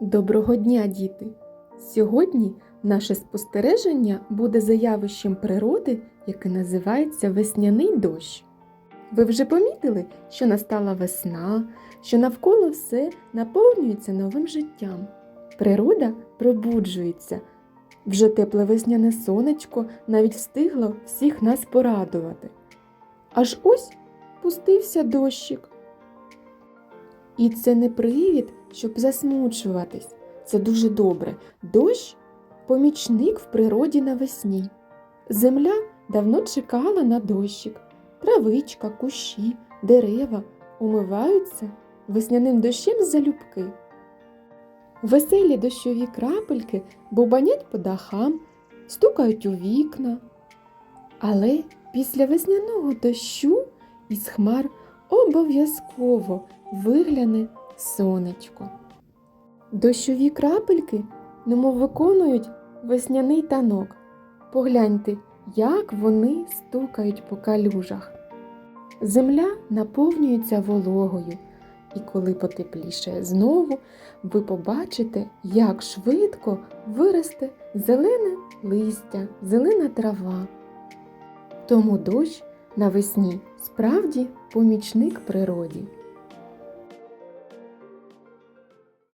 Доброго дня, діти! Сьогодні наше спостереження буде за явищем природи, яке називається весняний дощ. Ви вже помітили, що настала весна, що навколо все наповнюється новим життям. Природа пробуджується. Вже тепле весняне сонечко навіть встигло всіх нас порадувати. Аж ось пустився дощик. І це не привід, щоб засмучуватись. Це дуже добре. Дощ помічник в природі навесні. Земля давно чекала на дощик. Травичка, кущі, дерева умиваються весняним дощем залюбки. Веселі дощові крапельки бубанять по дахам, стукають у вікна. Але після весняного дощу із хмар обов'язково вигляне сонечко. Дощові крапельки немов виконують весняний танок. Погляньте, як вони стукають по калюжах. Земля наповнюється вологою, і коли потепліше знову, ви побачите, як швидко виросте зелене листя, зелена трава. Тому дощ навесні справді помічник природі.